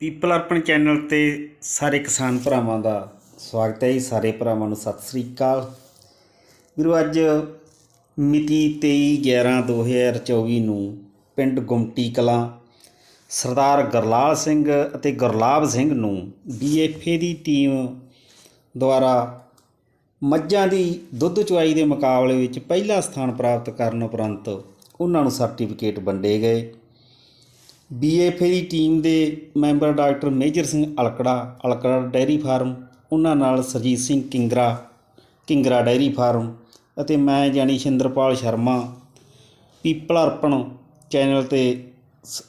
People Arpan channel ਤੇ ਸਾਰੇ ਕਿਸਾਨ ਭਰਾਵਾਂ ਦਾ ਸਵਾਗਤ ਹੈ ਜੀ। ਸਾਰੇ ਭਰਾਵਾਂ ਨੂੰ ਸਤਿ ਸ੍ਰੀ ਅਕਾਲ। ਵੀਰੋ, ਅੱਜ ਮਿਤੀ 23/11/2024 ਨੂੰ ਪਿੰਡ ਗੁੰਮਟੀ ਕਲਾਂ ਸਰਦਾਰ ਗਰਲਾਲ ਸਿੰਘ ਅਤੇ ਗੁਰਲਾਬ ਸਿੰਘ ਨੂੰ ਬੀਐਫਏ ਦੀ ਟੀਮ ਦੁਆਰਾ ਮੱਝਾਂ ਦੀ ਦੁੱਧ ਚੁਆਈ ਦੇ ਮੁਕਾਬਲੇ ਵਿੱਚ ਪਹਿਲਾ ਸਥਾਨ ਪ੍ਰਾਪਤ ਕਰਨ ਉਪਰੰਤ ਉਹਨਾਂ ਨੂੰ ਸਰਟੀਫਿਕੇਟ ਵੰਡੇ ਗਏ। ਬੀਐਫਏ ਦੀ ਟੀਮ ਦੇ member doctor Major Singh Alkara Alkara dairy farm, ਉਹਨਾਂ ਨਾਲ ਸਰਜੀਤ ਸਿੰਘ ਕਿੰਗਰਾ ਕਿੰਗਰਾ ਡੈਰੀ ਫਾਰਮ ਅਤੇ ਮੈਂ ਜਾਨੀ ਸ਼ਿੰਦਰਪਾਲ ਸ਼ਰਮਾ, ਪੀਪਲ ਅਰਪਣ ਚੈਨਲ ਤੇ ਸ-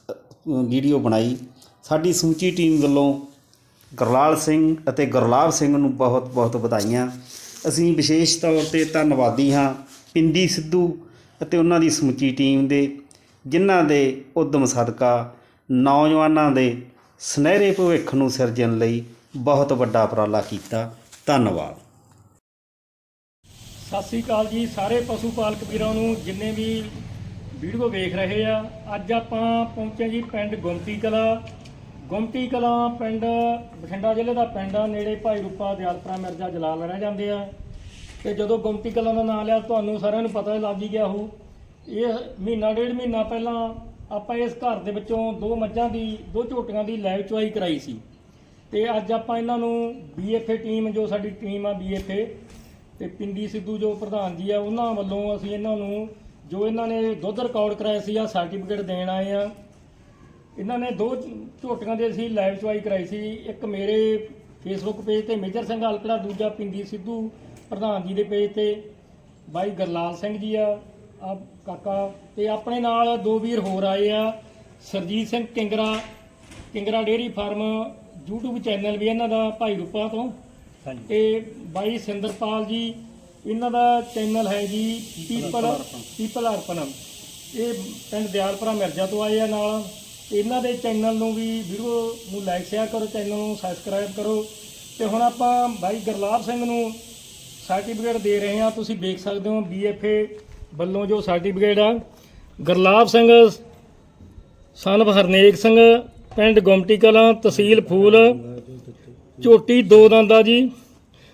ਵੀਡੀਓ ਬਣਾਈ। ਸਾਡੀ ਸਮੁੱਚੀ ਟੀਮ ਵੱਲੋਂ ਗੁਰਲਾਲ ਸਿੰਘ ਅਤੇ ਗੁਰਲਾਬ ਸਿੰਘ ਨੂੰ ਬਹੁਤ ਬਹੁਤ ਵਧਾਈਆਂ। ਅਸੀਂ ਵਿਸ਼ੇਸ਼ ਤੌਰ ਤੇ ਧੰਨਵਾਦੀ ਹਾਂ ਪਿੰਦੀ ਸਿੱਧੂ ਅਤੇ ਉਹਨਾਂ ਦੀ ਸਮੁੱਚੀ ਟੀਮ ਦੇ, ਜਿਨ੍ਹਾਂ ਦੇ ਉਦਮ ਸਦਕਾ ਨੌਜਵਾਨਾਂ ਦੇ ਸੁਨਹਿਰੇ ਭਵਿੱਖ ਨੂੰ ਸਿਰਜਣ ਲਈ ਬਹੁਤ ਵੱਡਾ ਉਪਰਾਲਾ ਕੀਤਾ। ਧੰਨਵਾਦ। ਸਤਿ ਸ੍ਰੀ ਅਕਾਲ ਜੀ ਸਾਰੇ ਪਸ਼ੂ ਪਾਲਕ ਵੀਰਾਂ ਨੂੰ, ਜਿੰਨੇ ਵੀ ਵੀਡੀਓ ਵੇਖ ਰਹੇ ਆ, ਅੱਜ ਆਪਾਂ ਪਹੁੰਚੇ ਜੀ ਪਿੰਡ ਗੁਮਟੀ ਕਲਾ। ਗੁਮਟੀ ਕਲਾ ਪਿੰਡ, ਬਠਿੰਡਾ ਜ਼ਿਲ੍ਹੇ ਦਾ ਪਿੰਡ ਆ, ਨੇੜੇ ਭਾਈ ਰੂਪਾ ਦਿਆਲਪੁਰਾ ਮਿਰਜ਼ਾ ਜਲਾਲ ਰਹਿ ਜਾਂਦੇ ਆ। ਤੇ ਜਦੋਂ ਗੁਮਟੀ ਕਲਾ ਦਾ ਨਾਮ ਲਿਆ, ਤੁਹਾਨੂੰ ਸਾਰਿਆਂ ਨੂੰ ਪਤਾ ਹੀ ਲੱਗ ਹੀ ਗਿਆ ਹੋ ਇਹ ਮਹੀਨਾ, ਡੇਢ ਮਹੀਨਾ ਪਹਿਲਾਂ ਆਪਾਂ ਇਸ ਘਰ ਦੇ ਵਿੱਚੋਂ ਦੋ ਮੱਝਾਂ ਦੀ, ਦੋ ਝੋਟੀਆਂ ਦੀ ਲਾਈਵ ਚੁਆਈ ਕਰਾਈ ਸੀ। ਤੇ ਅੱਜ ਆਪਾਂ ਇਹਨਾਂ ਨੂੰ ਬੀਐਫਏ ਟੀਮ ਜੋ ਸਾਡੀ ਟੀਮ ਆ ਬੀਐਫਏ ਤੇ ਪਿੰਡੀ ਸਿੱਧੂ ਜੋ ਪ੍ਰਧਾਨ ਜੀ ਆ, ਉਹਨਾਂ ਵੱਲੋਂ ਅਸੀਂ ਇਹਨਾਂ ਨੂੰ ਜੋ ਇਹਨਾਂ ਨੇ ਦੁੱਧ ਰਿਕਾਰਡ ਕਰਾਇਆ ਸੀ ਆ ਸਰਟੀਫਿਕੇਟ ਦੇਣ ਆਏ ਆ। ਇਹਨਾਂ ਨੇ ਦੋ ਝੋਟੀਆਂ ਦੀ ਅਸੀਂ ਲਾਈਵ ਚੁਆਈ ਕਰਾਈ ਸੀ। ਇੱਕ ਮੇਰੇ ਫੇਸਬੁੱਕ ਪੇਜ ਤੇ ਮੇਜਰ ਸਿੰਘ ਹਲਕੜਾ, ਦੂਜਾ ਪਿੰਡੀ ਸਿੱਧੂ ਪ੍ਰਧਾਨ ਜੀ ਦੇ ਪੇਜ ਤੇ ਬਾਈ ਗਰਲਾਲ ਸਿੰਘ ਜੀ ਆ। ਆ ਕਾਕਾ ਤੇ ਆਪਣੇ ਨਾਲ ਦੋ ਵੀਰ ਹੋਰ ਆਏ ਆ। Surjit Singh Kingra Kingra dairy farm YouTube channel ਵੀ ਇਹਨਾਂ ਦਾ ਭਾਈ ਰੂਪਾ ਤੋਂ। ਤੇ ਬਾਈ ਸਿੰਦਰਪਾਲ ਜੀ ਇਹਨਾਂ ਦਾ ਚੈਨਲ ਹੈ ਜੀ ਪੀਪਲ ਪੀਪਲ ਅਰਪਣ। ਇਹ ਪਿੰਡ ਦਿਆਲਪੁਰਾ ਮਿਰਜ਼ਾ ਤੋਂ ਆਏ ਆ ਨਾਲ। ਇਹਨਾਂ ਦੇ ਚੈਨਲ ਨੂੰ ਵੀ ਵੀਡੀਓ ਨੂੰ ਲਾਈਕ ਸ਼ੇਅਰ ਕਰੋ ਚੈਨਲ ਨੂੰ ਸਬਸਕ੍ਰਾਈਬ ਕਰੋ। ਤੇ ਹੁਣ ਆਪਾਂ ਬਾਈ ਗਰਲਾਬ ਸਿੰਘ ਨੂੰ ਸਰਟੀਫਿਕੇਟ ਦੇ ਰਹੇ ਹਾਂ ਤੁਸੀਂ ਦੇਖ ਸਕਦੇ ਹੋ ਬੀਐਫਏ ਵੱਲੋਂ ਜੋ ਸਰਟੀਫਿਕੇਟ ਆ ਗਰਲਾਬ ਸਿੰਘ ਸਨ ਹਰਨੇਕ ਸਿੰਘ ਪਿੰਡ ਗੁਮਟੀ ਕਲਾਂ ਤਹਿਸੀਲ ਫੂਲ ਝੋਟੀ ਦੋ ਦੰਦਾ ਜੀ।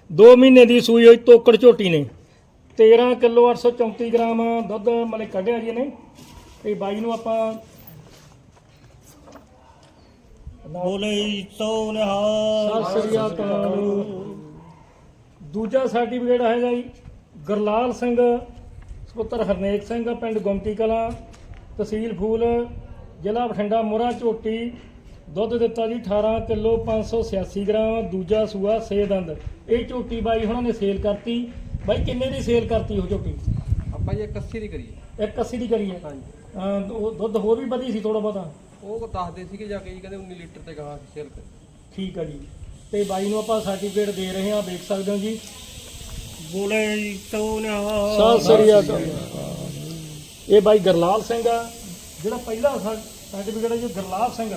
2 ਮਹੀਨੇ ਦੀ ਸੂਈ ਹੋਈ ਤੋਕੜ ਝੋਟੀ ਨੇ। 13 ਕਿਲੋ 834 ਗ੍ਰਾਮ ਦੁੱਧ ਮਲੇ ਕੱਢਿਆ ਜੀ ਨੇ ਤੇ ਬਾਈ ਨੂੰ ਆਪਾਂ ਬੋਲੇ ਸੋ ਨਿਹਾਲ। ਸਤਿ ਸ੍ਰੀ ਅਕਾਲ ਦੂਜਾ ਸਰਟੀਫਿਕੇਟ ਹੈਗਾ ਜੀ ਗਰਲਾਲ ਸਿੰਘ ਸੁਪੁੱਤਰ ਹਰਨੇਕ ਸਿੰਘ ਪਿੰਡ ਗੁਮਟੀ ਕਲਾਂ ਤਹਿਸੀਲ ਫੂਲ ਜ਼ਿਲ੍ਹਾ ਬਠਿੰਡਾ ਮੋਹਰਾ ਝੋਟੀ। ਦੁੱਧ ਦਿੱਤਾ ਜੀ 18 ਕਿਲੋ 586 ਗ੍ਰਾਮ ਦੂਜਾ ਸੂਆ ਸੇ ਦੰਦ। ਇਹ ਝੋਟੀ ਬਾਈ ਉਹਨਾਂ ਨੇ ਸੇਲ ਕਰਤੀ। ਬਾਈ ਕਿੰਨੇ ਦੀ ਸੇਲ ਕਰਤੀ ਉਹ ਝੋਟੀ? ਆਪਾਂ ਇਹ 81 ਦੀ ਕਰੀਏ। ਇੱਕ 80 ਦੀ ਕਰੀਏ? ਹਾਂਜੀ। ਉਹ ਦੁੱਧ ਹੋਰ ਵੀ ਵਧੀ ਸੀ ਥੋੜਾ ਬਹੁਤਾ? ਉਹ ਦੱਸਦੇ ਸੀਗੇ ਜਾ ਕੇ ਜੀ ਕਹਿੰਦੇ 19 ਲੀਟਰ ਤੇ ਗਾਂ ਸੇਲ ਕਰ ਠੀਕ ਆ ਜੀ। ਤੇ ਬਾਈ ਨੂੰ ਆਪਾਂ ਸਰਟੀਫਿਕੇਟ ਦੇ ਰਹੇ ਹਾਂ ਵੇਖ ਸਕਦੇ ਹੋ ਜੀ। ਬੋਲੇ ਸੋ ਨਿਹਾਲ ਸਤਿ ਸ੍ਰੀ ਅਕਾਲ। ਇਹ ਬਾਈ ਗਰਲਾਲ ਸਿੰਘ ਆ। ਜਿਹੜਾ ਪਹਿਲਾ ਸਰਟੀਫਿਕੇਟ ਹੈ ਜੀ ਗਰਲਾਲ ਸਿੰਘ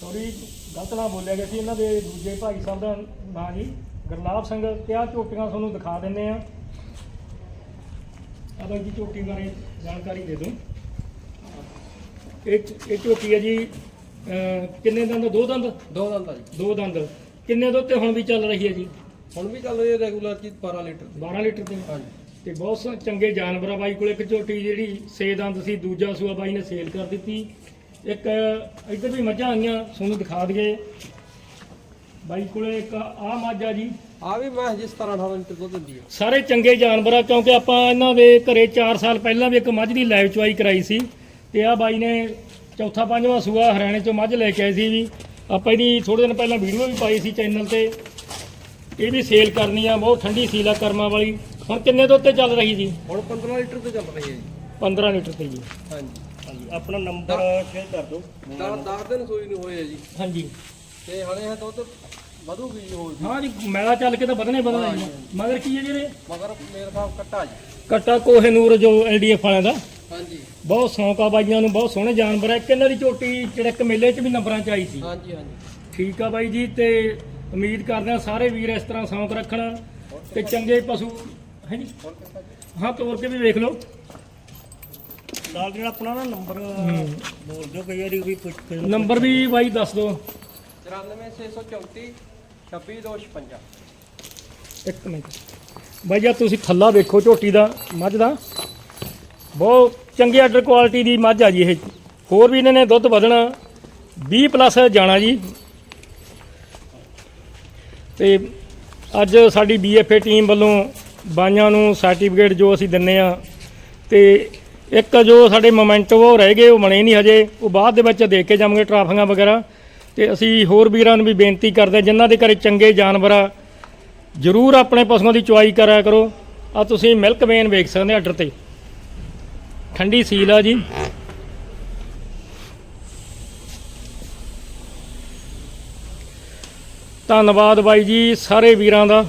ਸੌਰੀ ਗਲਤ ਨਾ ਬੋਲਿਆ ਗਿਆ ਸੀ। ਇਹਨਾਂ ਦੇ ਦੂਜੇ ਭਾਈ ਸਾਹਿਬ ਦਾ ਨਾਂ ਜੀ ਗਰਲਾਲ ਸਿੰਘ। ਤੇ ਆਹ ਝੋਟੀਆਂ ਤੁਹਾਨੂੰ ਦਿਖਾ ਦਿੰਨੇ ਆ। ਆ ਬਾਈ ਜੀ ਝੋਟੀ ਬਾਰੇ ਜਾਣਕਾਰੀ ਦੇ ਦਿਓ। ਇਹ ਇਹ ਝੋਟੀ ਹੈ ਜੀ ਕਿੰਨੇ ਦੰਦ? ਦੋ ਦੰਦ? ਦੋ ਦੰਦਾਂ ਜੀ। ਦੋ ਦੰਦ। ਕਿੰਨੇ ਦੁੱਧ ਤੇ ਹੁਣ ਵੀ ਚੱਲ ਰਹੀ ਹੈ ਜੀ? ਹੁਣ ਵੀ ਚੱਲ ਰਹੀ ਹੈ ਰੈਗੂਲਰ ਜੀ 12 ਲੀਟਰ 12 ਲੀਟਰ ਤੇ ਹਾਂਜੀ। ਤੇ ਬਹੁਤ ਸ- ਚੰਗੇ ਜਾਨਵਰ ਆ ਬਾਈ ਕੋਲ। ਇੱਕ ਝੋਟੀ ਜਿਹੜੀ ਸੇ ਦੰਦ ਸੀ ਦੂਜਾ ਸੂਆ ਬਾਈ ਨੇ ਸੇਲ ਕਰ ਦਿੱਤੀ। ਇੱਕ ਇੱਧਰ ਵੀ ਮੱਝਾਂ ਆਈਆਂ ਤੁਹਾਨੂੰ ਦਿਖਾ ਦਈਏ। ਬਾਈ ਕੋਲੇ ਇੱਕ ਆ ਮੱਝ ਜੀ। ਆ ਵੀ ਮੈਂ ਜਿਸ 17 18 ਲੀਟਰ ਦੁੱਧ ਦਿੰਦੀ ਹੈ ਸਾਰੇ ਚੰਗੇ ਜਾਨਵਰ ਆ ਕਿਉਂਕਿ ਆਪਾਂ ਇਹਨਾਂ ਦੇ ਘਰੇ 4 ਸਾਲ ਪਹਿਲਾਂ ਵੀ ਇੱਕ ਮੱਝ ਦੀ ਲਾਈਵ ਚੁਆਈ ਕਰਾਈ ਸੀ। ਤੇ ਆ ਬਾਈ ਨੇ ਚੌਥਾ ਪੰਜਵਾਂ ਸੂਆ ਹਰਿਆਣੇ ਚੋਂ ਮੱਝ ਲੈ ਕੇ ਆਏ ਸੀ ਵੀ ਆਪਾਂ ਇਹਦੀ ਥੋੜੇ ਦਿਨ ਪਹਿਲਾਂ ਵੀਡੀਓ ਵੀ ਪਾਈ ਸੀ ਚੈਨਲ ਤੇ। ਇਹ ਵੀ ਸੇਲ ਕਰਨੀ ਆ ਬਹੁਤ ਠੰਡੀ ਸੀਲਾ ਕਰਮਾਂ ਵਾਲੀ। ਹੁਣ ਕਿੰਨੇ ਤੇ ਚੱਲ ਰਹੀ ਜੀ? ਹੁਣ 15 ਲੀਟਰ ਤੇ ਚੱਲ ਰਹੀ ਹੈ ਜੀ। 15 ਲੀਟਰ ਤੇ ਜੀ। ਹਾਂਜੀ। ਹਾਂਜੀ ਆਪਣਾ ਨੰਬਰ ਸ਼ੇਅਰ ਕਰ ਦਿਓ। 10 10 ਦਿਨ ਸੂਈ ਨੂੰ ਹੋਏ ਆ ਜੀ। ਹਾਂਜੀ। ਤੇ ਹਲੇ ਇਹ ਦੁੱਧ ਵਧੂਗੀ ਜੀ ਹੋਰ ਹਾਂ ਜੀ ਮੈਲਾ ਚੱਲ ਕੇ ਤਾਂ ਵਧਣੇ ਵਧਣਾ ਜੀ। ਮਗਰ ਕੀ ਹੈ ਜਿਹੜੇ? ਮਗਰ ਮੇਰੇ ਸਾਹਿਬ ਕੱਟਾ ਜੀ। ਕਟਾ ਕੋਹੇ ਨੂਰ ਜੋ ਐਲਡੀਐਫ ਵਾਲਿਆਂ ਦਾ। ਹਾਂਜੀ। ਬਹੁਤ ਸ਼ੌਂਕ ਆ ਬਾਈਆਂ ਨੂੰ ਬਹੁਤ ਸੋਹਣੇ ਜਾਨਵਰ ਹੈ ਕਿੰਨਾਂ ਦੀ ਝੋਟੀ ਚੜਕ ਮੇਲੇ 'ਚ ਵੀ ਨੰਬਰਾਂ 'ਚ ਆਈ ਸੀ। ਹਾਂਜੀ ਹਾਂਜੀ। ਠੀਕ ਆ ਬਾਈ ਜੀ ਤੇ ਉਮੀਦ ਕਰਦੇ ਆ ਸਾਰੇ ਵੀਰ ਇਸ ਤਰ੍ਹਾਂ ਸ਼ੌਂਕ ਰੱਖਣ ਤੇ ਚੰਗੇ ਪਸ਼ੂ ਹੈ ਜੀ? ਹਾਂ ਤੋਰ ਕੇ ਵੀ ਵੇਖ ਲਓ। ਨਾਲ ਜਿਹੜਾ ਆਪਣਾ ਨਾ ਨੰਬਰ ਬੋਲ ਦਿਓ ਕਈ ਵਾਰੀ ਵੀ ਪੁੱਛ ਨੰਬਰ ਵੀ ਬਾਈ ਦੱਸ ਦਿਓ। 94634 26255 ਇੱਕ ਮਿੰਟ। ਬਾਈ ਜੀ ਤੁਸੀਂ ਥੱਲਾ ਵੇਖੋ ਝੋਟੀ ਦਾ ਮੱਝ ਦਾ। ਬਹੁਤ ਚੰਗੀ ਆਰਡਰ ਕੁਆਲਿਟੀ ਦੀ ਮੱਝ ਆ ਜੀ ਇਹ। ਹੋਰ ਵੀ ਇਹਨਾਂ ਨੇ ਦੁੱਧ ਵਧਣਾ 20 ਪਲੱਸ ਜਾਣਾ ਜੀ। ਤੇ ਅੱਜ ਸਾਡੀ ਬੀਐਫਏ ਟੀਮ ਵੱਲੋਂ ਬਾਈਆਂ ਨੂੰ ਸਰਟੀਫਿਕੇਟ ਜੋ ਅਸੀਂ ਦਿੰਨੇ ਆ ਤੇ ਇੱਕ ਜੋ ਸਾਡੇ ਮੋਮੈਂਟੋ ਉਹ ਰਹਿ ਗਏ ਉਹ ਬਣੇ ਨਹੀਂ ਹਜੇ। ਉਹ ਬਾਅਦ ਦੇ ਵਿੱਚ ਦੇ ਕੇ ਜਾਵਾਂਗੇ ਟਰਾਫੀਆਂ ਵਗੈਰਾ। ਤੇ ਅਸੀਂ ਹੋਰ ਵੀਰਾਂ ਨੂੰ ਵੀ ਬੇਨਤੀ ਕਰਦੇ ਹਾਂ, ਜਿਨ੍ਹਾਂ ਦੇ ਘਰੇ ਚੰਗੇ ਜਾਨਵਰ ਆ ਜਰੂਰ ਆਪਣੇ ਪਸ਼ੂਆਂ ਦੀ ਚੁਆਈ ਕਰਿਆ ਕਰੋ। ਆ ਤੁਸੀਂ ਮਿਲਕ ਵੇਨ ਵੇਖ ਸਕਦੇ ਆਰਡਰ ਤੇ। ਠੰਡੀ ਸੀਲ ਆ ਜੀ। ਧੰਨਵਾਦ ਬਾਈ ਜੀ ਸਾਰੇ ਵੀਰਾਂ ਦਾ।